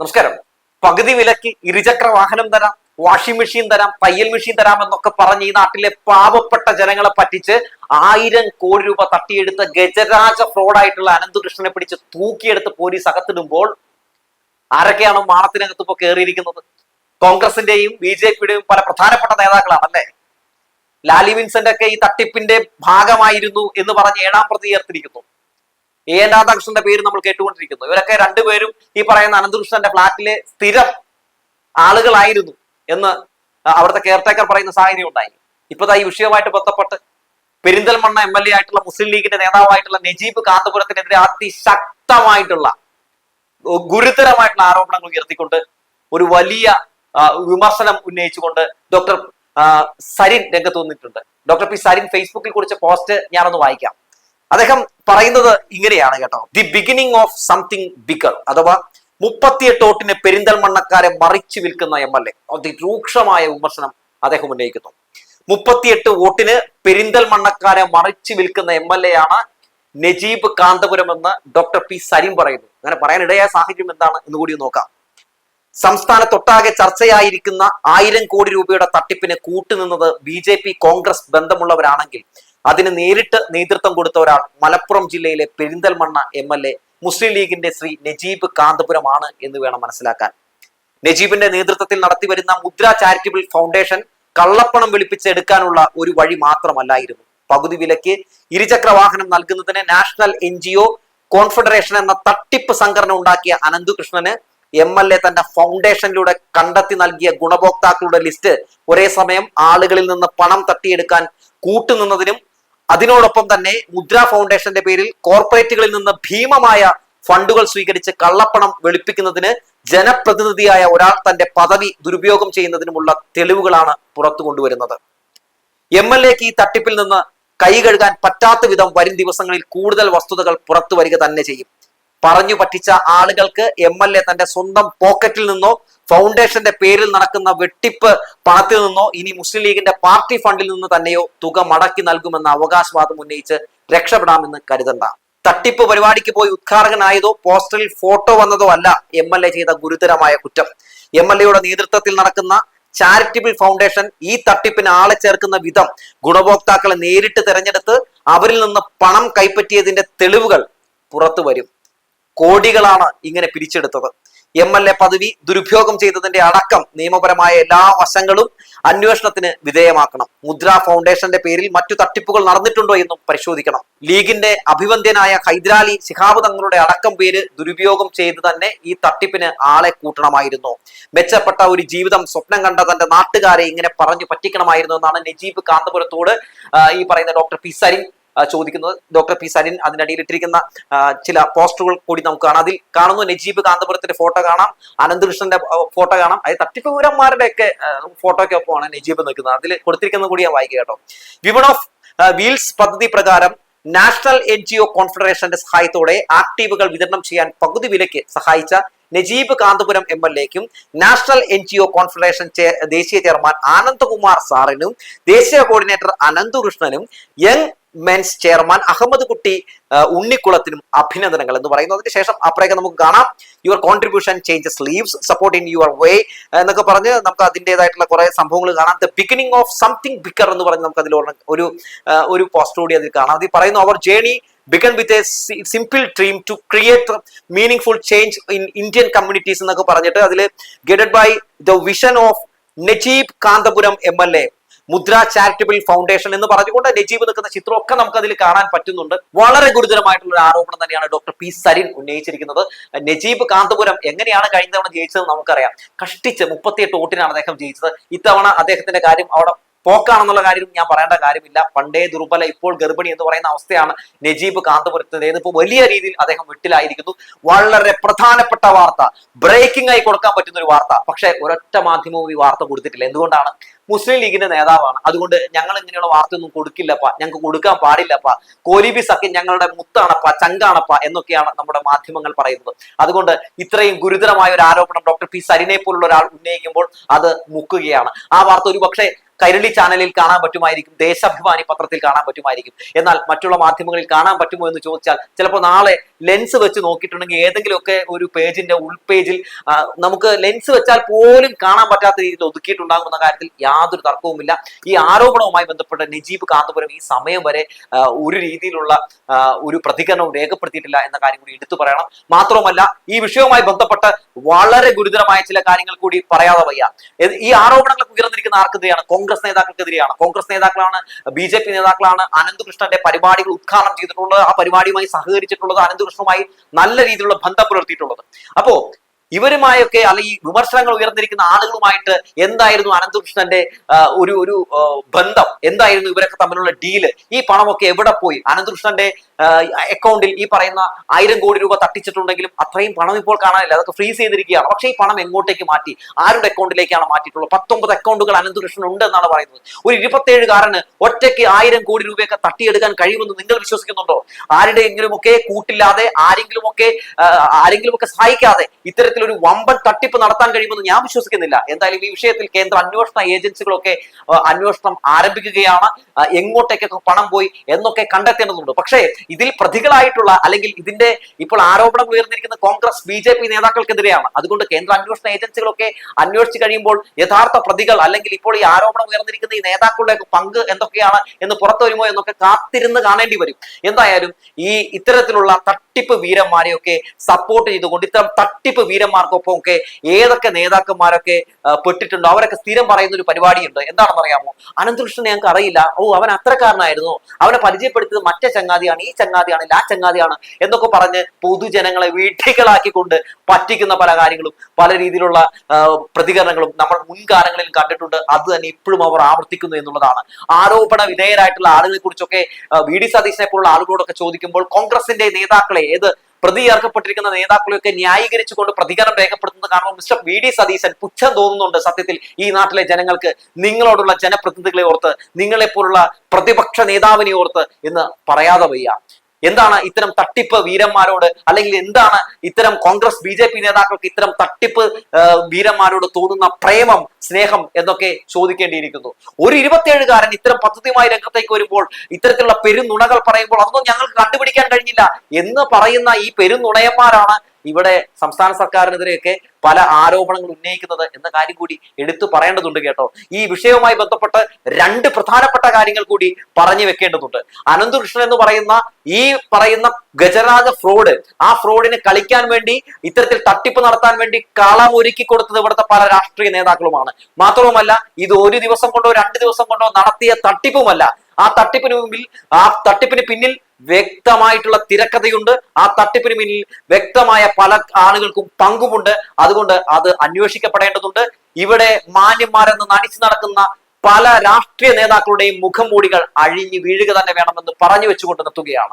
നമസ്കാരം. പകുതി വിലക്ക് ഇരുചക്ര വാഹനം തരാം വാഷിംഗ് മെഷീൻ തരാം തയ്യൽ മെഷീൻ തരാം എന്നൊക്കെ പറഞ്ഞ് ഈ നാട്ടിലെ പാവപ്പെട്ട ജനങ്ങളെ പറ്റിച്ച് ആയിരം കോടി രൂപ തട്ടിയെടുത്ത ഗജരാജ ഫ്രോഡായിട്ടുള്ള അനന്തകൃഷ്ണനെ പിടിച്ച് തൂക്കിയെടുത്ത് പോലീസ് അകത്തിടുമ്പോൾ ആരൊക്കെയാണ് മാണത്തിനകത്ത് ഇപ്പൊ കയറിയിരിക്കുന്നത് കോൺഗ്രസിന്റെയും ബി ജെ പിയുടെയും പല പ്രധാനപ്പെട്ട നേതാക്കളാണ് അല്ലേ ലാലി വിൻസെന്റ് ഒക്കെ ഈ തട്ടിപ്പിന്റെ ഭാഗമായിരുന്നു എന്ന് പറഞ്ഞ് ഏഴാം പ്രതി ചേർത്തിരിക്കുന്നു എ. എൻ രാധാകൃഷ്ണന്റെ പേര് നമ്മൾ കേട്ടുകൊണ്ടിരിക്കുന്നു. ഇവരൊക്കെ രണ്ടുപേരും ഈ പറയുന്ന അനന്തകൃഷ്ണന്റെ ഫ്ളാറ്റിലെ സ്ഥിരം ആളുകളായിരുന്നു എന്ന് അവിടുത്തെ കെയർടേക്കർ പറയുന്ന സാഹചര്യം ഉണ്ടായി. ഇപ്പൊ ഈ വിഷയവുമായിട്ട് ബന്ധപ്പെട്ട് പെരിന്തൽമണ്ണ എം എൽ എ ആയിട്ടുള്ള മുസ്ലിം ലീഗിന്റെ നേതാവായിട്ടുള്ള നജീബ് കാന്തപുരത്തിനെതിരെ അതിശക്തമായിട്ടുള്ള ഗുരുതരമായിട്ടുള്ള ആരോപണങ്ങൾ ഉയർത്തിക്കൊണ്ട് ഒരു വലിയ വിമർശനം ഉന്നയിച്ചുകൊണ്ട് ഡോക്ടർ സരിൻ രംഗത്ത് വന്നിട്ടുണ്ട്. ഡോക്ടർ പി സരിൻ ഫേസ്ബുക്കിൽ കുറിച്ച പോസ്റ്റ് ഞാനൊന്ന് വായിക്കാം. അദ്ദേഹം പറയുന്നത് ഇങ്ങനെയാണ് കേട്ടോ. The beginning of something bigger അഥവാ മുപ്പത്തിയെട്ടോട്ടിന് പെരിന്തൽമണ്ണക്കാരെ മറിച്ചു വിൽക്കുന്ന എം എൽ എ. അതിരൂക്ഷമായ വിമർശനം അദ്ദേഹം ഉന്നയിക്കുന്നു. മുപ്പത്തിയെട്ട് വോട്ടിന് പെരിന്തൽമണ്ണക്കാരെ മറിച്ചു വിൽക്കുന്ന എം എൽ എ ആണ് നജീബ് കാന്തപുരം എന്ന് ഡോക്ടർ പി സരീം പറയുന്നു. അങ്ങനെ പറയാനിടയായ സാഹചര്യം എന്താണ് എന്ന് കൂടി നോക്കാം. സംസ്ഥാനത്തൊട്ടാകെ ചർച്ചയായിരിക്കുന്ന ആയിരം കോടി രൂപയുടെ തട്ടിപ്പിന് കൂട്ടുനിന്നത് ബി ജെ പി കോൺഗ്രസ് ബന്ധമുള്ളവരാണെങ്കിൽ അതിന് നേരിട്ട് നേതൃത്വം കൊടുത്ത ഒരാൾ മലപ്പുറം ജില്ലയിലെ Perinthalmanna M L A Muslim ലീഗിന്റെ ശ്രീ നജീബ് കാന്തപുരമാണ് എന്ന് വേണം മനസ്സിലാക്കാൻ. നജീബിന്റെ നേതൃത്വത്തിൽ നടത്തിവരുന്ന മുദ്ര ചാരിറ്റബിൾ ഫൗണ്ടേഷൻ കള്ളപ്പണം വെളുപ്പിച്ചെടുക്കാനുള്ള ഒരു വഴി മാത്രമല്ലായിരുന്നു. പകുതി വിലയ്ക്ക് ഇരുചക്ര വാഹനം നൽകുന്നതിന് national N G O confederation എന്ന തട്ടിപ്പ് സംഘടന ഉണ്ടാക്കിയ അനന്തുകൃഷ്ണന് എം എൽ എ തന്റെ ഫൗണ്ടേഷനിലൂടെ കണ്ടെത്തി നൽകിയ ഗുണഭോക്താക്കളുടെ ലിസ്റ്റ് ഒരേ സമയം ആളുകളിൽ നിന്ന് പണം തട്ടിയെടുക്കാൻ കൂട്ടുനിന്നതിനും അതിനോടൊപ്പം തന്നെ മുദ്ര ഫൗണ്ടേഷന്റെ പേരിൽ കോർപ്പറേറ്റുകളിൽ നിന്ന് ഭീമമായ ഫണ്ടുകൾ സ്വീകരിച്ച് കള്ളപ്പണം വെളുപ്പിക്കുന്നതിന് ജനപ്രതിനിധിയായ ഒരാൾ തന്റെ പദവി ദുരുപയോഗം ചെയ്യുന്നതിനുമുള്ള തെളിവുകളാണ് പുറത്തു കൊണ്ടുവരുന്നത്. എം എൽ എക്ക് ഈ തട്ടിപ്പിൽ നിന്ന് കൈ കഴുകാൻ പറ്റാത്ത വിധം വരും ദിവസങ്ങളിൽ കൂടുതൽ വസ്തുതകൾ പുറത്തു വരിക തന്നെ ചെയ്യും. പറഞ്ഞു പറ്റിച്ച ആളുകൾക്ക് എം എൽ എ തന്റെ സ്വന്തം പോക്കറ്റിൽ നിന്നോ ഫൗണ്ടേഷന്റെ പേരിൽ നടക്കുന്ന വെട്ടിപ്പ് പണത്തിൽ നിന്നോ ഇനി മുസ്ലിം ലീഗിന്റെ പാർട്ടി ഫണ്ടിൽ നിന്ന് തന്നെയോ തുക മടക്കി നൽകുമെന്ന അവകാശവാദം ഉന്നയിച്ച് രക്ഷപ്പെടാമെന്ന് കരുതണ്ട. തട്ടിപ്പ് പരിപാടിക്ക് പോയി ഉദ്ഘാടകനായതോ പോസ്റ്ററിൽ ഫോട്ടോ വന്നതോ അല്ല എം എൽ എ ചെയ്ത ഗുരുതരമായ കുറ്റം. എം എൽ എയുടെ നേതൃത്വത്തിൽ നടക്കുന്ന ചാരിറ്റബിൾ ഫൗണ്ടേഷൻ ഈ തട്ടിപ്പിന് ആളെ ചേർക്കുന്ന വിധം ഗുണഭോക്താക്കളെ നേരിട്ട് തിരഞ്ഞെടുത്ത് അവരിൽ നിന്ന് പണം കൈപ്പറ്റിയതിന്റെ തെളിവുകൾ പുറത്തു വരും കോടികളാണ് ഇങ്ങനെ പിരിച്ചെടുത്തത്. എം എൽ എ പദവി ദുരുപയോഗം ചെയ്തതിന്റെ അടക്കം നിയമപരമായ എല്ലാ വശങ്ങളും അന്വേഷണത്തിന് വിധേയമാക്കണം. മുദ്ര ഫൗണ്ടേഷന്റെ പേരിൽ മറ്റു തട്ടിപ്പുകൾ നടന്നിട്ടുണ്ടോ എന്നും പരിശോധിക്കണം. ലീഗിന്റെ അഭിവന്ദ്യനായ ഹൈദരാലി ശിഹാബ് തങ്ങളുടെ അടക്കം പേര് ദുരുപയോഗം ചെയ്ത് തന്നെ ഈ തട്ടിപ്പിന് ആളെ കൂട്ടണമായിരുന്നു. മെച്ചപ്പെട്ട ഒരു ജീവിതം സ്വപ്നം കണ്ട തന്റെ നാട്ടുകാരെ ഇങ്ങനെ പറഞ്ഞു പറ്റിക്കണമായിരുന്നു എന്നാണ് നജീബ് കാന്തപുരത്തോട് ഈ പറയുന്ന ഡോക്ടർ പി സരിൻ ചോദിക്കുന്നത്. ഡോക്ടർ പി സലിൻ അതിനടിയിൽ ഇട്ടിരിക്കുന്ന ചില പോസ്റ്ററുകൾ കൂടി നമുക്ക് കാണാം. അതിൽ കാണുന്നു നജീബ് കാന്തപുരത്തിന്റെ ഫോട്ടോ കാണാം. അനന്തകൃഷ്ണന്റെ ഫോട്ടോ കാണാം. അത് തട്ടിപ്പുരന്മാരുടെ ഒക്കെ ഫോട്ടോയ്ക്ക് ഒപ്പമാണ് നജീബ് നിൽക്കുന്നത്. അതിൽ കൊടുത്തിരിക്കുന്നത് കൂടി ഞാൻ വായിക്കുക കേട്ടോ. വിമൺ ഓഫ് വീൽസ് പദ്ധതി പ്രകാരം നാഷണൽ എൻ ജി ഒ കോൺഫെഡറേഷന്റെ സഹായത്തോടെ ആക്ടീവുകൾ വിതരണം ചെയ്യാൻ പകുതി വിലയ്ക്ക് സഹായിച്ച Najeeb Kanthapuram M L എക്കും national N G O confederation ദേശീയ ചെയർമാൻ ആനന്ദകുമാർ സാറിനും ദേശീയ coordinator അനന്തകൃഷ്ണനും young men's chairman Ahammed Kutty ഉണ്ണിക്കുളത്തിനും അഭിനന്ദനങ്ങൾ എന്ന് പറയുന്നു. അതിന് ശേഷം അപ്പുറേക്ക് നമുക്ക് കാണാം. Your contribution changes lives support in your way എന്നൊക്കെ പറഞ്ഞ് നമുക്ക് അതിന്റെതായിട്ടുള്ള കുറെ സംഭവങ്ങൾ കാണാം. The beginning of something bigger എന്ന് പറഞ്ഞ് നമുക്ക് അതിൽ ഒരു ഒരു പോസ്റ്റ് കൂടി അതിൽ കാണാം. അതിൽ പറയുന്നു അവർ journey begun with a simple dream to create meaningful change in Indian communities എന്നൊക്കെ പറഞ്ഞിട്ട് അതിൽ guided by the vision of Najeeb Kanthapuram M L A Mudra charitable foundation എന്ന് പറഞ്ഞുകൊണ്ട് നജീബ് നിൽക്കുന്ന ചിത്രമൊക്കെ നമുക്ക് അതിൽ കാണാൻ പറ്റുന്നുണ്ട്. വളരെ ഗുരുതരമായിട്ടുള്ള ഒരു ആരോപണം തന്നെയാണ് ഡോക്ടർ പി സരിൻ ഉന്നയിച്ചിരിക്കുന്നത്. നജീബ് കാന്തപുരം എങ്ങനെയാണ് കഴിഞ്ഞ തവണ ജയിച്ചത് നമുക്കറിയാം. കഷ്ടിച്ച് മുപ്പത്തിയെട്ട് വോട്ടിനാണ് അദ്ദേഹം ജയിച്ചത്. ഇത്തവണ അദ്ദേഹത്തിന്റെ കാര്യം അവിടെ പോക്കാണെന്നുള്ള കാര്യം ഞാൻ പറയേണ്ട കാര്യമില്ല. പണ്ടേ ദുർബല ഇപ്പോൾ ഗർഭിണി എന്ന് പറയുന്ന അവസ്ഥയാണ് നജീബ് കാന്തപുരത്തിന്റെ ഇപ്പോൾ വലിയ രീതിയിൽ അദ്ദേഹം വീട്ടിലായിരിക്കുന്നു. വളരെ പ്രധാനപ്പെട്ട വാർത്ത. ബ്രേക്കിംഗ് ആയി കൊടുക്കാൻ പറ്റുന്ന ഒരു വാർത്ത. പക്ഷേ ഒരൊറ്റ മാധ്യമവും ഈ വാർത്ത കൊടുത്തിട്ടില്ല. എന്തുകൊണ്ടാണ്? മുസ്ലിം ലീഗിന്റെ നേതാവാണ്. അതുകൊണ്ട് ഞങ്ങൾ ഇങ്ങനെയുള്ള വാർത്തയൊന്നും കൊടുക്കില്ലപ്പ. ഞങ്ങൾക്ക് കൊടുക്കാൻ പാടില്ലപ്പ. കോലിബി സഖ്യം ഞങ്ങളുടെ മുത്താണപ്പ ചങ്കാണപ്പ എന്നൊക്കെയാണ് നമ്മുടെ മാധ്യമങ്ങൾ പറയുന്നത്. അതുകൊണ്ട് ഇത്രയും ഗുരുതരമായ ഒരു ആരോപണം ഡോക്ടർ പി സരിനെ പോലുള്ള ഒരാൾ ഉന്നയിക്കുമ്പോൾ അത് മുക്കുകയാണ്. ആ വാർത്ത ഒരു പക്ഷേ കൈരളി ചാനലിൽ കാണാൻ പറ്റുമായിരിക്കും ദേശാഭിമാനി പത്രത്തിൽ കാണാൻ പറ്റുമായിരിക്കും. എന്നാൽ മറ്റുള്ള മാധ്യമങ്ങളിൽ കാണാൻ പറ്റുമോ എന്ന് ചോദിച്ചാൽ ചിലപ്പോൾ നാളെ ലെൻസ് വെച്ച് നോക്കിയിട്ടുണ്ടെങ്കിൽ ഏതെങ്കിലുമൊക്കെ ഒരു പേജിന്റെ ഉൾപേജിൽ നമുക്ക് ലെൻസ് വെച്ചാൽ പോലും കാണാൻ പറ്റാത്ത രീതിയിൽ ഒതുക്കിയിട്ടുണ്ടാകുമെന്ന കാര്യത്തിൽ യാതൊരു തർക്കവുമില്ല. ഈ ആരോപണവുമായി ബന്ധപ്പെട്ട നജീബ് കാന്തപുരം ഈ സമയം വരെ ഒരു രീതിയിലുള്ള ഒരു പ്രതികരണവും രേഖപ്പെടുത്തിയിട്ടില്ല എന്ന കാര്യം കൂടി എടുത്തു പറയണം. മാത്രവുമല്ല ഈ വിഷയവുമായി ബന്ധപ്പെട്ട് വളരെ ഗുരുതരമായ ചില കാര്യങ്ങൾ കൂടി പറയാതെ വയ്യ. ഈ ആരോപണങ്ങൾ ഉയർന്നിരിക്കുന്ന ആർക്കെതിരെയാണ്? കോൺഗ്രസ് നേതാക്കൾക്കെതിരെയാണ്. കോൺഗ്രസ് നേതാക്കളാണ് ബി ജെ പി നേതാക്കളാണ് അനന്തകൃഷ്ണന്റെ പരിപാടികൾ ഉദ്ഘാടനം ചെയ്തിട്ടുള്ളത്. ആ പരിപാടിയുമായി സഹകരിച്ചിട്ടുള്ളത് അനന്തകൃഷ്ണനുമായി നല്ല രീതിയിലുള്ള ബന്ധം പുലർത്തിയിട്ടുള്ളത്. അപ്പോ ഇവരുമായൊക്കെ അല്ലെങ്കിൽ വിമർശനങ്ങൾ ഉയർന്നിരിക്കുന്ന ആളുകളുമായിട്ട് എന്തായിരുന്നു അനന്തകൃഷ്ണന്റെ ഒരു ഒരു ബന്ധം? എന്തായിരുന്നു ഇവരൊക്കെ തമ്മിലുള്ള ഡീൽ ഈ പണമൊക്കെ എവിടെ പോയി? അനന്തകൃഷ്ണന്റെ അക്കൗണ്ടിൽ ഈ പറയുന്ന ആയിരം കോടി രൂപ തട്ടിച്ചിട്ടുണ്ടെങ്കിലും അത്രയും പണം ഇപ്പോൾ കാണാനില്ല. അതൊക്കെ ഫ്രീസ് ചെയ്തിരിക്കുകയാണ്. പക്ഷേ ഈ പണം എങ്ങോട്ടേക്ക് മാറ്റി? ആരുടെ അക്കൗണ്ടിലേക്കാണ് മാറ്റിയിട്ടുള്ളത്? പത്തൊമ്പത് അക്കൗണ്ടുകൾ അനന്തകൃഷ്ണൻ ഉണ്ട് എന്നാണ് പറയുന്നത്. ഒരു ഇരുപത്തേഴുകാരന് ഒറ്റയ്ക്ക് ആയിരം കോടി രൂപയൊക്കെ തട്ടിയെടുക്കാൻ കഴിയുമെന്ന് നിങ്ങൾ വിശ്വസിക്കുന്നുണ്ടോ? ആരുടെയെങ്കിലുമൊക്കെ കൂട്ടില്ലാതെ ആരെങ്കിലുമൊക്കെ ആരെങ്കിലുമൊക്കെ സഹായിക്കാതെ ഇത്തരത്തിലൊരു വമ്പൻ തട്ടിപ്പ് നടത്താൻ കഴിയുമെന്ന് ഞാൻ വിശ്വസിക്കുന്നില്ല. എന്തായാലും ഈ വിഷയത്തിൽ കേന്ദ്ര അന്വേഷണ ഏജൻസികളൊക്കെ അന്വേഷണം ആരംഭിക്കുകയാണ്. എങ്ങോട്ടേക്കൊക്കെ പണം പോയി എന്നൊക്കെ കണ്ടെത്തേണ്ടതുണ്ട്. പക്ഷേ ഇതിൽ പ്രതികളായിട്ടുള്ള അല്ലെങ്കിൽ ഇതിന്റെ ഇപ്പോൾ ആരോപണം ഉയർന്നിരിക്കുന്ന കോൺഗ്രസ് ബി ജെ പി നേതാക്കൾക്കെതിരെയാണ്. അതുകൊണ്ട് കേന്ദ്ര അന്വേഷണ ഏജൻസികളൊക്കെ അന്വേഷിച്ച് കഴിയുമ്പോൾ യഥാർത്ഥ പ്രതികൾ അല്ലെങ്കിൽ ഇപ്പോൾ ഈ ആരോപണം ഉയർന്നിരിക്കുന്ന ഈ നേതാക്കളുടെ പങ്ക് എന്തൊക്കെയാണ് എന്ന് പുറത്തു വരുമോ എന്നൊക്കെ കാത്തിരുന്ന് കാണേണ്ടി വരും. എന്തായാലും ഈ ഇത്തരത്തിലുള്ള തട്ടിപ്പ് വീരന്മാരെയൊക്കെ സപ്പോർട്ട് ചെയ്തുകൊണ്ട് ഇത്തരം തട്ടിപ്പ് വീരന്മാർക്കൊപ്പം ഒക്കെ ഏതൊക്കെ നേതാക്കന്മാരൊക്കെ പെട്ടിട്ടുണ്ടോ? അവരൊക്കെ സ്ഥിരം പറയുന്ന ഒരു പരിപാടിയുണ്ട്. എന്താണെന്ന് അറിയാമോ അനന്തകൃഷ്ണനെ ഞങ്ങൾക്ക് അറിയില്ല. ഓ അവൻ അത്രക്കാരനായിരുന്നു. അവനെ പരിചയപ്പെടുത്തിയത് മറ്റേ ചങ്ങാതിയാണ് ഈ ചങ്ങാതിയാണ് ആ ചങ്ങാതിയാണ് എന്നൊക്കെ പറഞ്ഞ് പൊതുജനങ്ങളെ വീട്ടികളാക്കിക്കൊണ്ട് പറ്റിക്കുന്ന പല കാര്യങ്ങളും പല രീതിയിലുള്ള പ്രതികരണങ്ങളും നമ്മൾ മുൻകാലങ്ങളിൽ കണ്ടിട്ടുണ്ട്. അത് തന്നെ ഇപ്പോഴും അവർ ആവർത്തിക്കുന്നു എന്നുള്ളതാണ്. ആരോപണ വിധേയരായിട്ടുള്ള ആളുകളെ കുറിച്ചൊക്കെ വി. ഡി. സതീശനെ പോലുള്ള ആളുകളോടൊക്കെ ചോദിക്കുമ്പോൾ കോൺഗ്രസിന്റെ നേതാക്കളെ ഏത് പ്രതി ഏർക്കപ്പെട്ടിരിക്കുന്ന നേതാക്കളെയൊക്കെ ന്യായീകരിച്ചുകൊണ്ട് പ്രതികരണം രേഖപ്പെടുത്തുന്നത് കാണുമ്പോൾ മിസ്റ്റർ വി ഡി സതീശൻ പുച്ഛം തോന്നുന്നുണ്ട് സത്യത്തിൽ ഈ നാട്ടിലെ ജനങ്ങൾക്ക് നിങ്ങളോടുള്ള ജനപ്രതിനിധികളെ ഓർത്ത് നിങ്ങളെപ്പോലുള്ള പ്രതിപക്ഷ നേതാവിനെ ഓർത്ത് എന്ന് പറയാതെ വയ്യ. എന്താണ് ഇത്തരം തട്ടിപ്പ് വീരന്മാരോട് അല്ലെങ്കിൽ എന്താണ് ഇത്തരം കോൺഗ്രസ് ബി ജെ പി നേതാക്കൾക്ക് ഇത്തരം തട്ടിപ്പ് വീരന്മാരോട് തോന്നുന്ന പ്രേമം സ്നേഹം എന്നൊക്കെ ചോദിക്കേണ്ടിയിരിക്കുന്നു. ഒരു ഇരുപത്തിയേഴുകാരൻ ഇത്തരം പദ്ധതിയുമായി രംഗത്തേക്ക് വരുമ്പോൾ ഇത്തരത്തിലുള്ള പെരുന്നുണകൾ പറയുമ്പോൾ അതൊന്നും ഞങ്ങൾക്ക് കണ്ടുപിടിക്കാൻ കഴിഞ്ഞില്ല എന്ന് പറയുന്ന ഈ പെരുന്നുണയന്മാരാണ് ഇവിടെ സംസ്ഥാന സർക്കാരിനെതിരെയൊക്കെ പല ആരോപണങ്ങൾ ഉന്നയിക്കുന്നത് എന്ന കാര്യം കൂടി എടുത്തു പറയേണ്ടതുണ്ട് കേട്ടോ. ഈ വിഷയവുമായി ബന്ധപ്പെട്ട് രണ്ട് പ്രധാനപ്പെട്ട കാര്യങ്ങൾ കൂടി പറഞ്ഞു വെക്കേണ്ടതുണ്ട്. അനന്തകൃഷ്ണൻ എന്ന് പറയുന്ന ഈ പറയുന്ന ഗജരാജ ഫ്രോഡ് ആ ഫ്രോഡിനെ കളിക്കാൻ വേണ്ടി ഇത്തരത്തിൽ തട്ടിപ്പ് നടത്താൻ വേണ്ടി കളം ഒരുക്കി കൊടുത്തത് ഇവിടുത്തെ പല രാഷ്ട്രീയ നേതാക്കളുമാണ്. മാത്രവുമല്ല ഇത് ഒരു ദിവസം കൊണ്ടോ രണ്ട് ദിവസം കൊണ്ടോ നടത്തിയ തട്ടിപ്പുമല്ല. ആ തട്ടിപ്പിന് മുമ്പിൽ ആ തട്ടിപ്പിന് പിന്നിൽ വ്യക്തമായിട്ടുള്ള തിരക്കഥയുണ്ട്. ആ തട്ടിപ്പിന് പിന്നിൽ വ്യക്തമായ പല ആളുകൾക്കും പങ്കുമുണ്ട്. അതുകൊണ്ട് അത് അന്വേഷിക്കപ്പെടേണ്ടതുണ്ട്. ഇവിടെ മാന്യന്മാരെന്ന് നടിച്ചു നടക്കുന്ന പല രാഷ്ട്രീയ നേതാക്കളുടെയും മുഖംമൂടികൾ അഴിഞ്ഞു വീഴുക തന്നെ വേണമെന്ന് പറഞ്ഞു വെച്ചുകൊണ്ട് നിർത്തുകയാണ്.